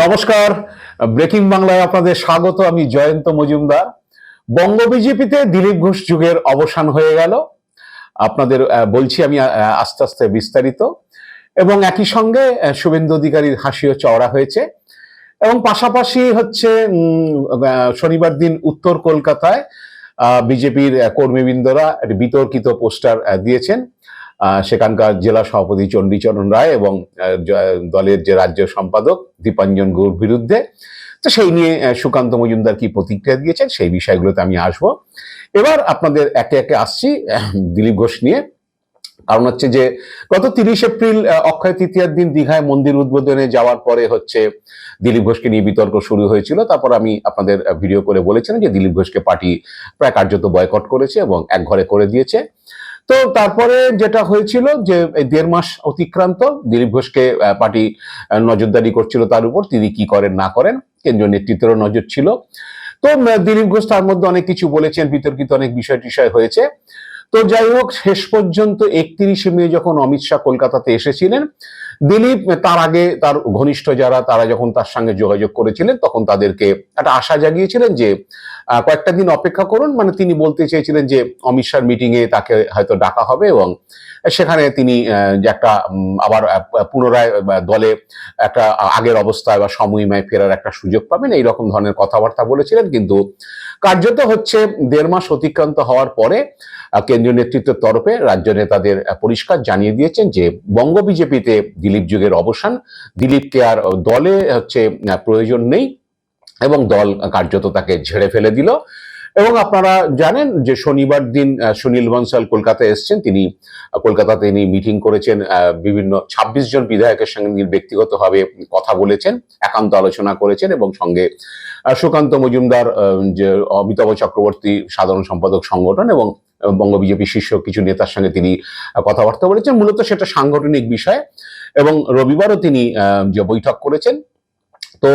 নমস্কার। ব্রেকিং বাংলায় আপনাদের স্বাগত, আমি জয়ন্ত মজুমদার। বঙ্গ বিজেপিতে দিলীপ ঘোষ যুগের অবসান হয়ে গেল। আপনাদের বলছি আমি আস্তে আস্তে বিস্তারিত। এবং একই সঙ্গে শুভেন্দু অধিকারীর হাসিও চওড়া হয়েছে। এবং পাশাপাশি হচ্ছে শনিবার দিন উত্তর কলকাতায় বিজেপির কর্মীবৃন্দরা বিতর্কিত পোস্টার দিয়েছেন। সেখানকার জেলা সভাপতি চণ্ডীচরণ রায় এবং দলের যে রাজ্য সম্পাদক দীপাঞ্জন গৌর বিরুদ্ধে। তো সেই নিয়ে সুকান্ত মজুমদার কি প্রতিক্রিয়া দিয়েছেন সেই বিষয়গুলোতে আমি আসব। এবার আপনাদের একে একে আসছি দিলীপ ঘোষ নিয়ে। কারণ হচ্ছে যে, গত তিরিশ এপ্রিল অক্ষয় তৃতীয়ার দিন দীঘায় মন্দির উদ্বোধনে যাওয়ার পরে হচ্ছে দিলীপ ঘোষকে নিয়ে বিতর্ক শুরু হয়েছিল। তারপর আমি আপনাদের ভিডিও করে বলেছিলাম যে দিলীপ ঘোষকে পার্টি প্রায় কার্যত বয়কট করেছে এবং এক ঘরে করে দিয়েছে। তো তারপরে যেটা হয়েছিল যে দেড় মাস অতিক্রান্ত, দিলীপ ঘোষকে পার্টি নজরদারি করছিল তার উপর, তিনি কি করেন না করেন, কেন্দ্রীয় নেতৃত্বেরও নজর ছিল। তো দিলীপ ঘোষ তার মধ্যে অনেক কিছু বলেছেন, বিতর্কিত অনেক বিষয় টিষয় হয়েছে। তো যাই হোক, শেষ পর্যন্ত একত্রিশে মে যখন অমিত শাহ কলকাতাতে এসেছিলেন, দিলীপ তার আগে তার ঘনিষ্ঠ যারা, তারা যখন তার সঙ্গে যোগাযোগ করেছিলেন, তখন তাদেরকে একটা আশা জাগিয়েছিলেন যে কয়েকটা দিন অপেক্ষা করুন। মানে তিনি বলতে চেয়েছিলেন যে অমিত শাহর মিটিং এ তাকে হয়তো ডাকা হবে এবং সেখানে তিনি একটা আবার পুনরায় দলে একটা আগের অবস্থায় বা সময়ময় ফেরার একটা সুযোগ পাবেন। এই রকম ধরনের কথাবার্তা বলেছিলেন। কিন্তু কার্যত হচ্ছে দেড় মাস অতিক্রান্ত হওয়ার পরে কেন্দ্রীয় নেতৃত্বের তরফে রাজ্য নেতাদের পরিষ্কার জানিয়ে দিয়েছেন যে বঙ্গ বিজেপিতে দিলীপ যুগের অবসান। দিলীপকে আর দলে হচ্ছে প্রয়োজন নেই। এবং দল কার্যত তাকে ঝেড়ে ফেলে দিল। এবং আপনারা জানেন যে শনিবার দিন সুনীল বনসাল কলকাতায় এসেছেন। তিনি কলকাতা তিনি মিটিং করেছেন বিভিন্ন ২৬ জন বিধায়কের সঙ্গে তিনি ব্যক্তিগতভাবে কথা বলেছেন, একান্ত আলোচনা করেছেন এবং সঙ্গে সুকান্ত মজুমদার যে অমিতাভ চক্রবর্তী সাধারণ সম্পাদক সংগঠন এবং বঙ্গ বিজেপি শীর্ষ কিছু নেতার সঙ্গে তিনি কথাবার্তা বলেছেন। মূলত সেটা সাংগঠনিক বিষয় এবং রবিবারও তিনি যে বৈঠক করেছেন তো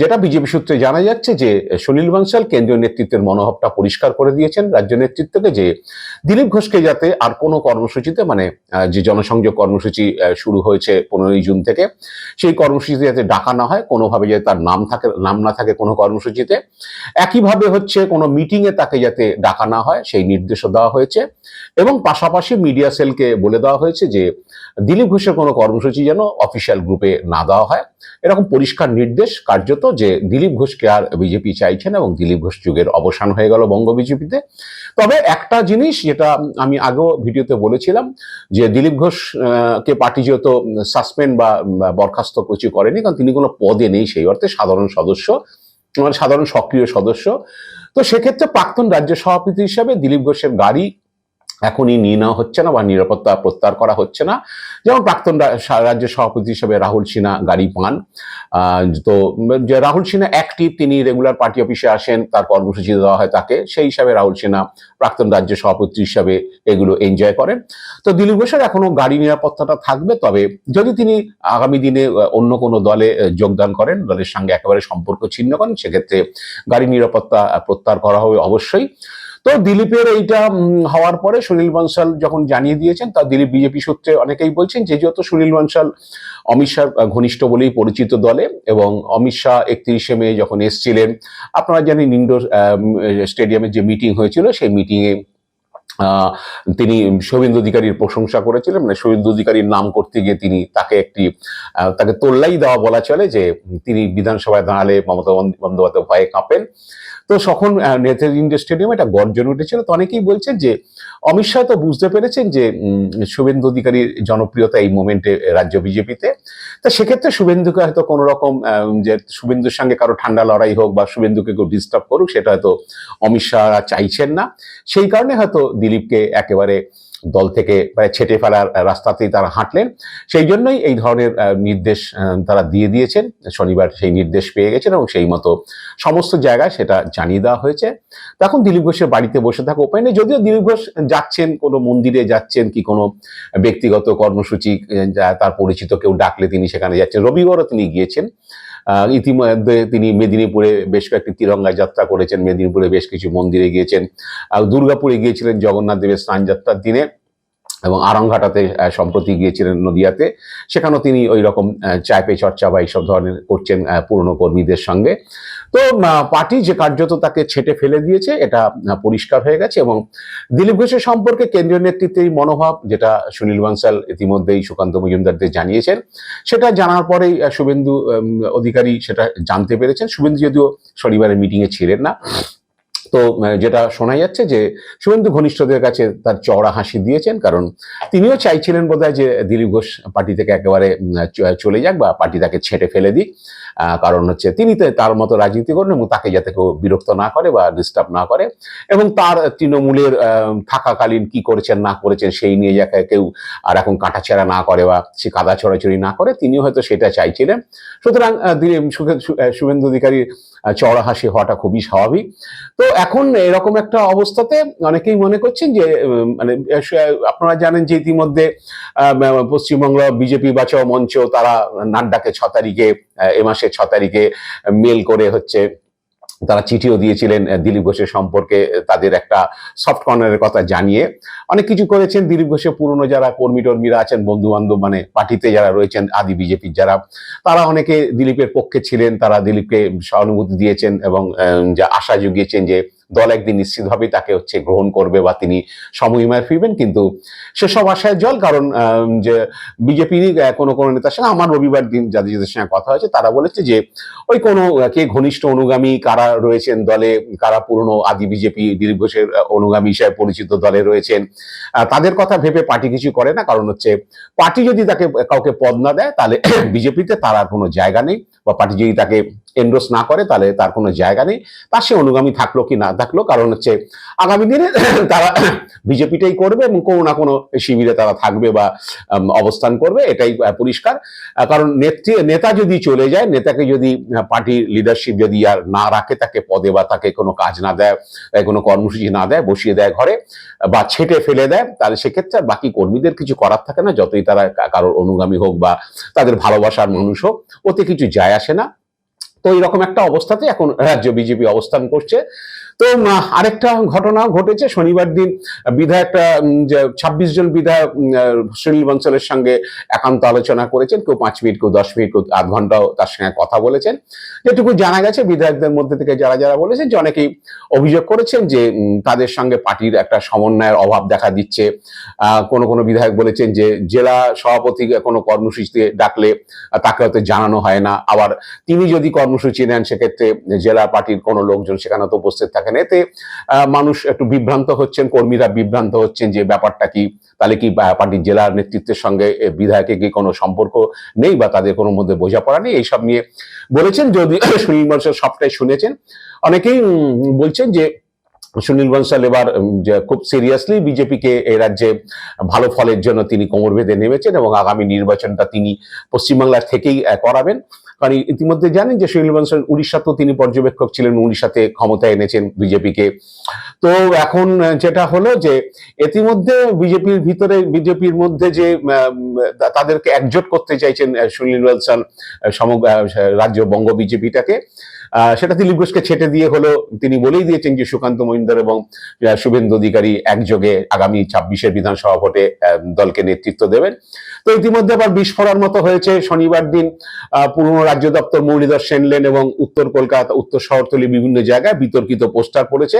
যেটা বিজেপি সূত্রে জানা যাচ্ছে যে সুনীল বানসাল কেন্দ্রীয় নেতৃত্বের মনোভাবটা পরিষ্কার করে দিয়েছেন রাজ্য নেতৃত্বকে যে দিলীপ ঘোষকে যাতে আর কোনো কর্মসূচিতে মানে যে জনসংযোগ কর্মসূচি শুরু হয়েছে পনেরোই জুন থেকে, সেই কর্মসূচিতে যাতে ডাকা না হয়, কোনোভাবে যাতে তার নাম থাকে, নাম না থাকে কোনো কর্মসূচিতে। একইভাবে হচ্ছে কোনো মিটিংয়ে তাকে যাতে ডাকা না হয়, সেই নির্দেশও দেওয়া হয়েছে। এবং পাশাপাশি মিডিয়া সেলকে বলে দেওয়া হয়েছে যে দিলীপ ঘোষের কোনো কর্মসূচি যেন অফিসিয়াল গ্রুপে না দেওয়া হয়। এরকম পরিষ্কার নির্দেশ কার্যত যে দিলীপ ঘোষকে আর বিজেপি চাইছেন এবং দিলীপ ঘোষ যুগের অবসান হয়ে গেল বঙ্গ বিজেপিতে তবে একটা জিনিস যেটা আমি আগেও ভিডিওতে বলেছিলাম যে দিলীপ ঘোষ আহ, কে পার্টি যেহেতু সাসপেন্ড বা বা বরখাস্ত কিছু করেনি কারণ তিনি কোনো পদে নেই সেই অর্থে সাধারণ সদস্য মানে সাধারণ সক্রিয় সদস্য। তো সেক্ষেত্রে প্রাক্তন রাজ্য সভাপতি হিসাবে দিলীপ ঘোষের গাড়ি এখনই নিয়ে নেওয়া হচ্ছে না বা নিরাপত্তা প্রত্যাহার করা হচ্ছে না। যেমন প্রাক্তন রাজ্য সভাপতি হিসেবে রাহুল সিনহা গাড়ি পান। তো যে রাহুল সিনহা অ্যাক্টিভ তিনি রেগুলার পার্টি অফিসে আসেন, তার কর্মসূচি দেওয়া হয় তাকে। সেই হিসাবে রাহুল সিনহা প্রাক্তন রাজ্য সভাপতি হিসাবে এগুলো এনজয় করেন। তো দিলীপ ঘোষের এখনও গাড়ি নিরাপত্তাটা থাকবে, তবে যদি তিনি আগামী দিনে অন্য কোনো দলে যোগদান করেন, দলের সঙ্গে একেবারে সম্পর্ক ছিন্ন করেন, সেক্ষেত্রে গাড়ি নিরাপত্তা প্রত্যাহার করা হবে অবশ্যই। তো দিলীপের এইটা হওয়ার পরে সুনীল বনসাল যখন জানিয়ে দিয়েছেন, তা দিলীপ বিজেপি সূত্রে অনেকেই বলছেন যে যত সুনীল বনসাল অমিত শাহ ঘনিষ্ঠ বলেই পরিচিত দলে এবং অমিত শাহ একত্রিশে মে যখন এসছিলেন, আপনারা জানেন ইন্ডোর স্টেডিয়ামে যে মিটিং হয়েছিল, সেই মিটিংয়ে তিনি শুভেন্দু অধিকারীর প্রশংসা করেছিলেন। মানে শুভেন্দু অধিকারীর নাম করতে গিয়ে তিনি তাকে একটি তাকে তোল্লাই দেওয়া বলা চলে যে তিনি বিধানসভায় দাঁড়ালে মমতা বন্দ্যোপাধ্যায় ভয়ে কাঁপেন। তো তখন নেতাজি ইন্ডিয়া স্টেডিয়ামে একটা গর্জন উঠেছিল। তো অনেকেই বলছেন যে, অমিত শাহ তো বুঝতে পেরেছেন যে শুভেন্দু অধিকারীর জনপ্রিয়তা এই মোমেন্টে রাজ্য বিজেপিতে। তা সেক্ষেত্রে শুভেন্দুকে হয়তো কোনো রকম যে শুভেন্দুর সঙ্গে কারও ঠান্ডা লড়াই হোক বা শুভেন্দুকে কেউ ডিস্টার্ব করুক, সেটা হয়তো অমিত শাহ চাইছেন না। সেই কারণে হয়তো দিলীপকে একেবারে দল থেকে ছেটে ফেলার রাস্তাতেই তারা হাঁটলেন। সেই জন্যই এই ধরনের নির্দেশ তারা দিয়ে দিয়েছেন। শনিবার সেই নির্দেশ পেয়ে গেছেন এবং সেই মতো সমস্ত জায়গায় সেটা জানিয়ে দেওয়া হয়েছে। তখন দিলীপ ঘোষের বাড়িতে বসে থাকা উপায় নেই যদিও দিলীপ ঘোষ যাচ্ছেন, কোনো মন্দিরে যাচ্ছেন কি কোনো ব্যক্তিগত কর্মসূচি তার পরিচিত কেউ ডাকলে তিনি সেখানে যাচ্ছেন। রবিবারও তিনি গিয়েছেন। ইতিমধ্যে তিনি মেদিনীপুরে বেশ কয়েকটি তিরঙ্গা যাত্রা করেছেন। মেদিনীপুরে বেশ কিছু মন্দিরে গিয়েছেন। দুর্গাপুরে গিয়েছিলেন জগন্নাথ দেবের স্নান যাত্রার দিনে এবং আরংঘাটাতে সম্প্রতি গিয়েছিলেন নদিয়াতে। সেখানেও তিনি ওই রকম চায় পে চর্চা বা এইসব ধরনের করছেন পুরনো কর্মীদের সঙ্গে। তো পার্টি যে কার্যত তাকে ছেটে ফেলে দিয়েছে, এটা পরিষ্কার হয়ে গেছে এবং দিলীপ ঘোষের সম্পর্কে কেন্দ্রীয় নেতৃত্বের এই মনোভাব, যেটা সুনীল বানসাল ইতিমধ্যেই সুকান্ত মজুমদারদের জানিয়েছেন, সেটা জানার পরেই শুভেন্দু অধিকারী সেটা জানতে পেরেছেন। শুভেন্দু যদিও শনিবারের মিটিংয়ে ছিলেন না তো যেটা শোনা যাচ্ছে যে শুভেন্দু ঘনিষ্ঠদের কাছে তার চওড়া হাসি দিয়েছেন, কারণ তিনিও চাইছিলেন বোধহয় যে দিলীপ ঘোষ পার্টি থেকে একেবারে চলে যাক বা পার্টি তাকে ছেটে ফেলে দিক। কারণ হচ্ছে তিনি তার মতো রাজনীতি করেন এবং তাকে যাতে কেউ বিরক্ত না করে বা ডিস্টার্ব না করে এবং তার তৃণমূলের থাকাকালীন কি করেছেন, না করেছেন সেই নিয়ে যাকে কেউ আর এখন কাটাছেড়া না করে বা সে কাদা ছড়াছড়ি না করে, তিনিও হয়তো সেটা চাইছিলেন। সুতরাং শুভেন্দু অধিকারীর চওড়া হাসি হওয়াটা খুবই স্বাভাবিক। তো এখন এরকম একটা অবস্থাতে অনেকেই মনে করছেন যে মানে আপনারা জানেন যে ইতিমধ্যে পশ্চিমবঙ্গ বিজেপি বাঁচাও মঞ্চ তারা নাড্ডাকে ছ তারিখে এ মাসের ছ তারিখে মেল করে হচ্ছে তারা চিঠিও দিয়েছিলেন দিলীপ ঘোষের সম্পর্কে তাদের একটা সফট কর্নারের কথা জানিয়ে। অনেক কিছু করেছেন দিলীপ ঘোষের পুরনো যারা কর্মী টর্মীরা আছেন বন্ধু বান্ধব মানে পার্টিতে যারা রয়েছেন, আদি বিজেপির যারা, তারা অনেকে দিলীপের পক্ষে ছিলেন, তারা দিলীপকে সহানুভূতি দিয়েছেন এবং যা আশা জুগিয়েছেন যে দল একদিন নিশ্চিতভাবেই তাকে হচ্ছে গ্রহণ করবে বা তিনি সমহিমায় ফিরবেন, কিন্তু সেসব আশায় জল, কারণ যে বিজেপির কোনো কোনো নেতার সঙ্গে, আমার রবিবার দিন যাদের যাদের সঙ্গে কথা হয়েছে, তারা বলেছে যে ওই কোনো কে ঘনিষ্ঠ অনুগামী কারা রয়েছেন দলে, কারা পুরনো আদি বিজেপি দিলীপ ঘোষের অনুগামী হিসেবে পরিচিত দলে রয়েছেন তাদের কথা ভেবে পার্টি কিছু করে না, কারণ হচ্ছে পার্টি যদি তাকে, কাউকে পদ না দেয়, তাহলে বিজেপিতে তার আর কোনো জায়গা নেই, বা পার্টি যদি তাকে এন্ডোর্স না করে, তাহলে তার কোনো জায়গা নেই। সে অনুগামী থাকল কি না থাকল, কারণ হচ্ছে আগামী দিনে তারা বিজেপিটাই করবে এবং কোনো না কোনো শিবিরে তারা থাকবে বা অবস্থান করবে, এটাই পরিষ্কার। কারণ নেত্রী, নেতা যদি চলে যায়, নেতাকে যদি পার্টি লিডারশিপ যদি আর না রাখে, তাকে পদে বা তাকে কোনো কাজ না দেয় কোনো কর্মসূচি না দেয়, বসিয়ে দেয় ঘরে, বা ছেটে ফেলে দেয়, তাহলে সেক্ষেত্রে বাকি কর্মীদের কিছু করার থাকে না, যতই তারা কারোর অনুগামী হোক বা তাদের ভালোবাসার মানুষ হোক, ওতে কিছু যায় আসে না। তো এরকম একটা অবস্থাতে এখন রাজ্য বিজেপি অবস্থান করছে। তো আরেকটা ঘটনা ঘটেছে শনিবার দিন। বিধায়কটা ছাব্বিশ জন বিধায়ক সুনীল বনসলের সঙ্গে একান্ত আলোচনা করেছেন। কেউ পাঁচ মিনিট, কেউ দশ মিনিট, কেউ আধ ঘন্টাও তার সঙ্গে কথা বলেছেন। যেটুকু জানা গেছে, বিধায়কদের মধ্যে থেকে যারা যারা বলেছেন যে অনেকেই অভিযোগ করেছেন যে তাদের সঙ্গে পার্টির একটা সমন্বয়ের অভাব দেখা দিচ্ছে। কোনো কোনো বিধায়ক বলেছেন যে, জেলা সভাপতি কোনো কর্মসূচিতে ডাকলে তাকে হয়তো জানানো হয় না। আবার তিনি যদি কর্মসূচি নেন, সেক্ষেত্রে জেলা পার্টির কোনো লোকজন সেখানে তো উপস্থিত থাকেন। এতে মানুষ একটু বিভ্রান্ত হচ্ছেন, কর্মীরা বিভ্রান্ত হচ্ছেন যে ব্যাপারটা কি, তাহলে কি পার্টির জেলার নেতৃত্বের সঙ্গে বিধায়কের কি কোনো সম্পর্ক নেই বা তাদের কোনো মধ্যে বোঝাপড়া নেই? এইসব নিয়ে বলেছেন যদি সুনীল বংশের সবটাই শুনেছেন। অনেকেই বলছেন যে সুনীল বনসাল এবার খুব সিরিয়াসলি বিজেপিকে এ রাজ্যে ভালো ফলের জন্য তিনি কোমর বেঁধে নেমেছেন এবং আগামী নির্বাচনটা তিনি পশ্চিমবাংলার থেকেই করাবেন। কারণ ইতিমধ্যে জানেন যে সুনীল বনসাল উড়িষ্যাতেও তিনি পর্যবেক্ষক ছিলেন উড়িষ্যাতে ক্ষমতায় এনেছেন বিজেপিকে। তো এখন যেটা হলো যে ইতিমধ্যে বিজেপির ভিতরে, বিজেপির মধ্যে যে তাদেরকে একজোট করতে চাইছেন সুনীল বনসাল সমগ্র রাজ্য বঙ্গ বিজেপিটাকে। সেটা দিলীপ ঘোষকে ছেটে দিয়ে হলো, তিনি বলেই দিয়েছেন যে সুকান্ত মহিন্দর এবং শুভেন্দু অধিকারী একযোগে আগামী ছাব্বিশের বিধানসভা ভোটে দলকে নেতৃত্ব দেবেন। তো ইতিমধ্যে আবার বিস্ফোরণ মতো হয়েছে শনিবার দিন। পুরনো রাজ্য দপ্তর মুরলীধর সেনলেন এবং উত্তর কলকাতা, উত্তর শহরতলি বিভিন্ন জায়গায় বিতর্কিত পোস্টার পড়েছে।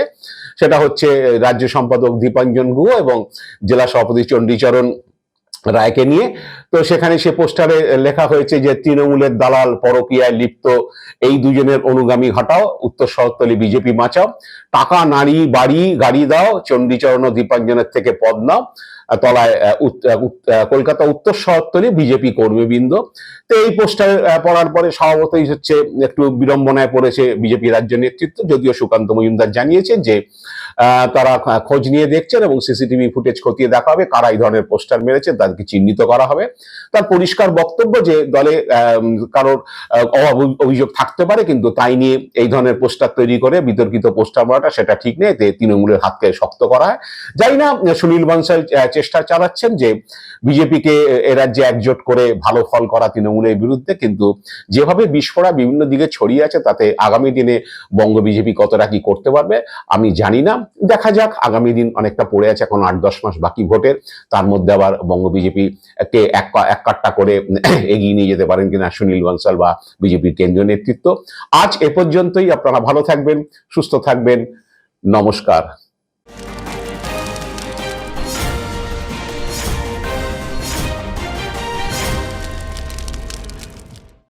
সেটা হচ্ছে, রাজ্য সম্পাদক দীপাঞ্জন গুহ এবং জেলা সভাপতি চণ্ডীচরণ রায়কে নিয়ে। তো সেখানে সে পোস্টারে লেখা হয়েছে যে, তৃণমূলের দালাল পরকিয়ায় লিপ্ত, এই দুজনের অনুগামী হটাও। উত্তর শহরতলি বিজেপি বাঁচাও। টাকা নারী বাড়ি, গাড়ি দাও। চণ্ডীচরণ দীপাঞ্জনের থেকে পদ নাও। তলায় কলকাতা উত্তর শহরতলি বিজেপি কর্মীবৃন্দ তো এই পোস্টার পড়ার পরে স্বভাবতই হচ্ছে একটু বিড়ম্বনায় পড়েছে বিজেপি রাজ্য নেতৃত্ব। যদিও সুকান্ত মজুমদার জানিয়েছেন যে তারা খোঁজ নিয়ে দেখছেন এবং সিসিটিভি ফুটেজ খতিয়ে দেখা হবে কারা এই ধরনের পোস্টার মেরেছে, তাদেরকে চিহ্নিত করা হবে। তার পরিষ্কার বক্তব্য যে, দলে কারোর অভিযোগ থাকতে পারে, কিন্তু তাই নিয়ে এই ধরনের পোস্টার তৈরি করে বিতর্কিত পোস্টার মারাটা সেটা ঠিক নেই এতে তৃণমূলের হাতকে শক্ত করা হয়। যাই না, সুনীল বনসাল চেষ্টা চালাচ্ছেন যে বিজেপিকে, এ রাজ্যে একজোট করে ভালো ফল করা তৃণমূলের বিরুদ্ধে, কিন্তু যেভাবে বিস্ফোরা বিভিন্ন দিকে ছড়িয়ে আছে, তাতে আগামী দিনে বঙ্গ বিজেপি কতটা কি করতে পারবে, আমি জানি না। দেখা যাক, আগামী দিন অনেকটা পড়ে আছে, এখন আট দশ মাস বাকি ভোটের। তার মধ্যে আবার বঙ্গ বিজেপি কে এক এক কাট্টা করে এগিয়ে নিয়ে যেতে পারেন কিনা সুনীল বনসাল বা বিজেপির কেন্দ্রীয় নেতৃত্ব। আজ এ পর্যন্তই, আপনারা ভালো থাকবেন, সুস্থ থাকবেন। নমস্কার।